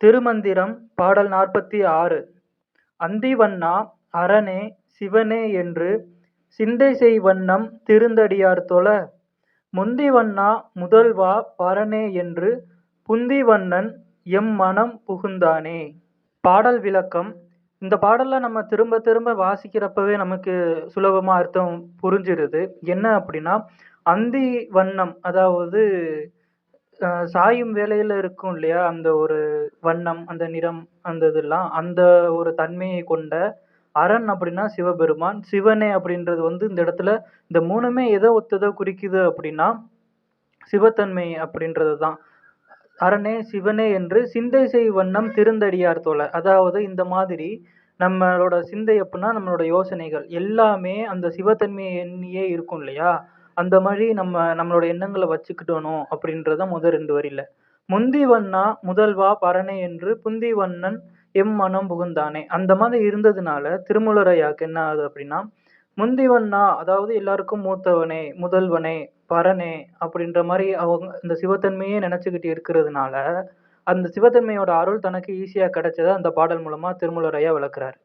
திருமந்திரம் பாடல் நாற்பத்தி ஆறு. அந்திவண்ணா அரணே சிவனே என்று சிந்தை செய் வண்ணம் திருந்தடியார் தொழ முந்திவண்ணா முதல்வா பரனே என்று புந்திவண்ணன் எம் மனம் புகுந்தானே பாடல் விளக்கம். இந்த பாடலில் நம்ம திரும்ப திரும்ப வாசிக்கிறப்பவே நமக்கு சுலபமாக அர்த்தம் புரிஞ்சிருது. என்ன அப்படின்னா அந்தி வண்ணம் அதாவது அஹ், சாயும் வேலையில் இருக்கும் இல்லையா? அந்த ஒரு வண்ணம் அந்த நிறம் அந்த இதெல்லாம். அந்த ஒரு தன்மையை கொண்ட அரண் அப்படின்னா சிவபெருமான். சிவனே அப்படின்றது வந்து இந்த இடத்துல இந்த மூணுமே எதை ஒத்ததை குறிக்குது அப்படின்னா சிவத்தன்மை அப்படின்றது தான். அரணே சிவனே என்று சிந்தை செய் வண்ணம் திருந்தடியார் தோலை அதாவது இந்த மாதிரி நம்மளோட சிந்தை அப்படின்னா நம்மளோட யோசனைகள். எல்லாமே அந்த சிவத்தன்மையை எண்ணியே இருக்கும் இல்லையா? அந்த மாதிரி நம்ம நம்மளோட எண்ணங்களை வச்சுக்கிட்டணும் அப்படின்றத முதல் ரெண்டு வரியில முந்தி வண்ணா முதல்வா பரணே என்று புந்தி வண்ணன் எம் மனம் புகுந்தானே. அந்த மாதிரி இருந்ததுனால திருமுலரையாக்கு என்ன ஆகுது அப்படின்னா முந்திவன்னா அதாவது எல்லாருக்கும் மூத்தவனே முதல்வனே பரனே அப்படின்ற மாதிரி அவங்க இந்த சிவத்தன்மையே நினைச்சுக்கிட்டு இருக்கிறதுனால அந்த சிவத்தன்மையோட அருள் தனக்கு ஈஸியாக கிடைச்சதை அந்த பாடல் மூலமாக திருமூலரையா விளக்குறாரு.